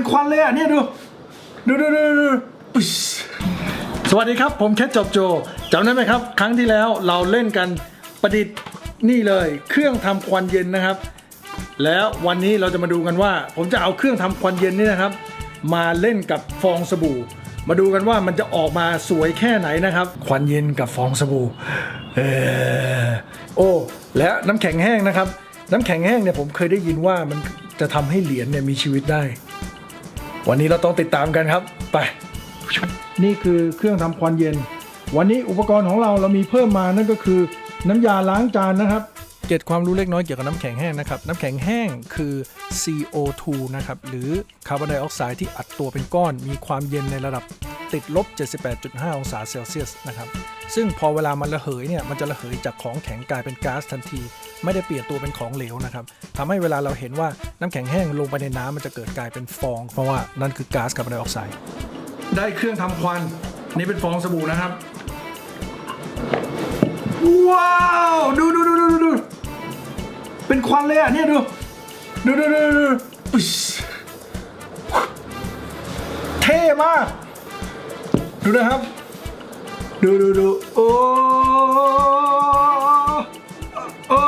เป็นควันเลยอะเนี่ยดู ดูดูดูดูปึ๊ชสวัสดีครับ ผมแคทจอบโจจำได้ไหมครับ ครั้งที่แล้วเราเล่นกันประดิษฐ์นี่เลย เครื่องทำควันเย็นนะครับ แล้ววันนี้เราจะมาดูกันว่า ผมจะเอาเครื่องทำควันเย็นนี่นะครับ มาเล่นกับฟองสบู่ มาดูกันว่ามันจะออกมาสวยแค่ไหนนะครับ ควันเย็นกับฟองสบู่เออโอ้และน้ำแข็งแห้งนะครับ น้ำแข็งแห้งเนี่ยผมเคยได้ยินว่ามันจะทำให้เหรียญเนี่ยมีชีวิตได้ วันนี้เราต้องติดตามกันครับ ไป นี่คือเครื่องทำควันเย็น วันนี้อุปกรณ์ของเราเรามีเพิ่มมานั่นก็คือ น้ำยาล้างจานนะครับ เกร็ดความรู้เล็กน้อยเกี่ยวกับน้ำแข็งแห้งนะครับ น้ำแข็งแห้งคือ CO2 นะครับ หรือคาร์บอนไดออกไซด์ที่อัดตัวเป็นก้อน มีความเย็นในระดับติดลบ 78.5 องศาเซลเซียสนะครับ ซึ่งพอเวลามันระเหยเนี่ย มันจะระเหยจากของแข็งกลายเป็นก๊าซทันที ไม่ได้เปลี่ยนตัวเป็นของเหลวนะครับทำให้เวลาเราเห็นว่าน้ำแข็งแห้งลงไปในน้ำมันจะเกิดกลายเป็นฟอง เพราะว่านั่นคือก๊าซคาร์บอนไดออกไซด์ ได้เครื่องทำควัน นี่เป็นฟองสบู่นะครับ ว้าว ดูดูดูดูดูดู เป็นควันเลยอะเนี่ยดู ดูดูดูดูดูปึ๊ชเท่มาก ดูนะครับ ดูดูดูโอ้โอ้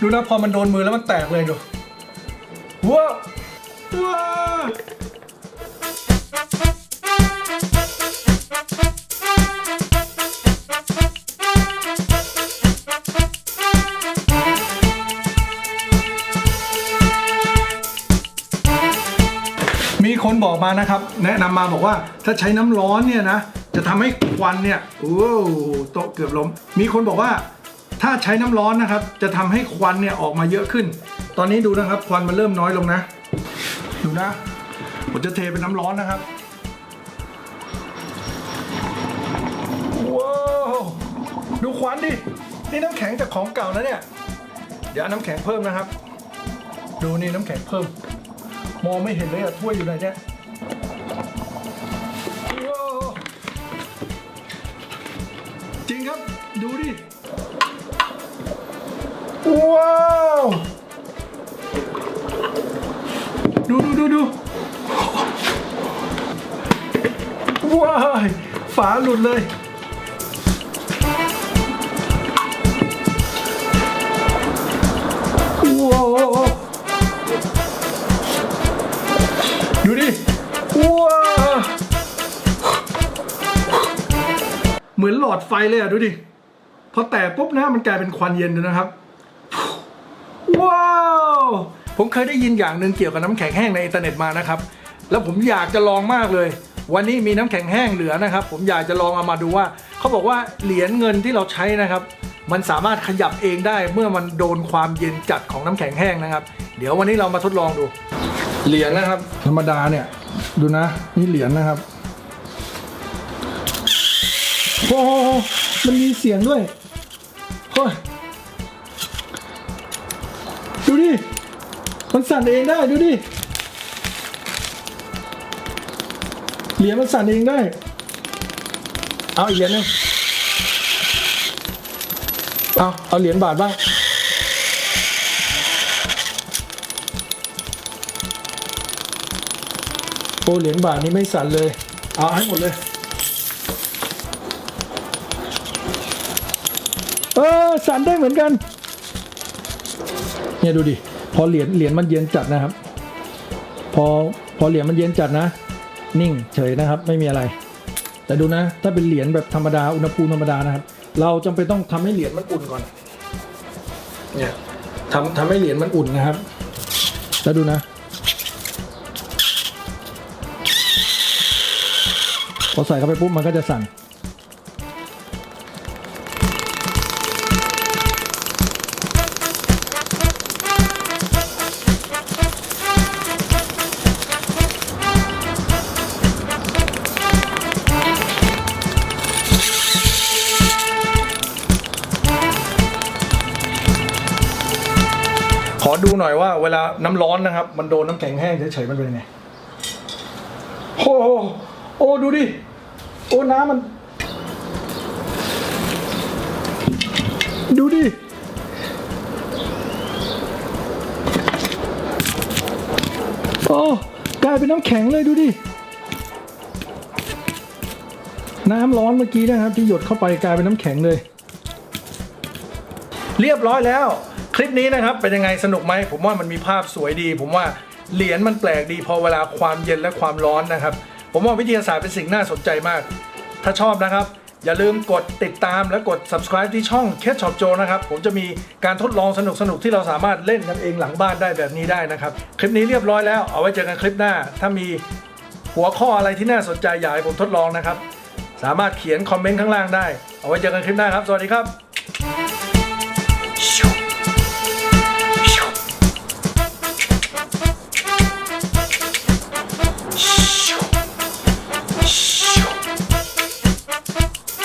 ดูนะพอมันโดนมือแล้วมันแตกเลยดูว้าวว้า บอกมานะครับ แนะนำมาบอกว่าถ้าใช้น้ำร้อนเนี่ยนะ จะทำให้ควันเนี่ยโอ้โตเกือบล้ม มีคนบอกว่าถ้าใช้น้ำร้อนนะครับ จะทำให้ควันเนี่ยออกมาเยอะขึ้น ตอนนี้ดูนะครับ ควันมันเริ่มน้อยลงนะ ดูนะ ผมจะเทเป็นน้ำร้อนนะครับว้าวดูควันดินี่น้ำแข็งจากของเก่านะเนี่ย เดี๋ยวน้ำแข็งเพิ่มนะครับ ดูนี่น้ำแข็งเพิ่ม มองไม่เห็นเลยอะถ้วยอยู่ไหนเนี่ย จริงครับ ดูดิ ว้าว ดูดูดูดูว้ายฝาหลุดเลย อนหลอดไฟเลยอะดูดิพอแตะปุ๊บนะมันกลายเป็นควันเย็นเลยนะครับ ว้าว ผมเคยได้ยินอย่างหนึ่งเกี่ยวกับน้ำแข็งแห้งในอินเทอร์เน็ตมานะครับ แล้วผมอยากจะลองมากเลย วันนี้มีน้ำแข็งแห้งเหลือนะครับ ผมอยากจะลองเอามาดูว่า เขาบอกว่าเหรียญเงินที่เราใช้นะครับ มันสามารถขยับเองได้เมื่อมันโดนความเย็นจัดของน้ำแข็งแห้งนะครับ เดี๋ยววันนี้เรามาทดลองดู เหรียญนะครับ ธรรมดาเนี่ย ดูนะนี่เหรียญนะครับ โอ้โหมันมีเสียงด้วยเฮ้ยดูดิ มันสั่นเองได้ดูดิ เหรียญมันสั่นเองได้ เอาอีกเหรียญหนึงเอาเอาเหรียญบาทบ้าง โอ้เหรียญบาทนี้ไม่สั่นเลย เอาให้หมดเลย ออสั่นได้เหมือนกัน เนี่ยดูดิ พอเหรียญเหรียญมันเย็นจัดนะครับ พอพอเหรียญมันเย็นจัดนะ นิ่งเฉยนะครับ ไม่มีอะไร แต่ดูนะ ถ้าเป็นเหรียญแบบธรรมดาอุณหภูมิธรรมดานะครับ เราจำเป็นต้องทำให้เหรียญมันอุ่นก่อน เนี่ยทำทำให้เหรียญมันอุ่นนะครับ แล้วดูนะพอใส่เข้าไปปุ๊บมันก็จะสั่น อดูหน่อยว่าเวลาน้ำร้อนนะครับ มันโดนน้ำแข็งแห้งเฉยๆมันเป็นยังไงโอ้โหโอ้ดูดิ โอ้น้ำมัน ดูดิโอ้กลายเป็นน้ำแข็งเลยดูดิ น้ำร้อนเมื่อกี้นะครับ ที่หยดเข้าไปกลายเป็นน้ำแข็งเลย เรียบร้อยแล้ว ลิปนี้นะครับเป็นยังไงสนุกไหมผมว่ามันมีภาพสวยดี ผมว่าเหรียญมันแปลกดี พอเวลาความเย็นและความร้อนนะครับ ผมว่าวิทยาศาสตร์เป็นสิ่งน่าสนใจมาก ถ้าชอบนะครับ อย่าลืมกดติดตามและกด subscribe ที่ช่อง c a t Shop Joe นะครับผมจะมีการทดลองสนุกๆที่เราสามารถเล่นกันเองหลังบ้านได้แบบนี้ได้นะครับคลิปนี้เรียบร้อยแล้วเอาไว้เจอกันคลิปหน้า ถ้ามีหัวข้ออะไรที่น่าสนใจอยากให้ผมทดลองนะครับ สามารถเขียนคอมเมนต์ข้างล่างได้ เอาไว้เจอกันคลิปหน้าครับ สวัสดีครับ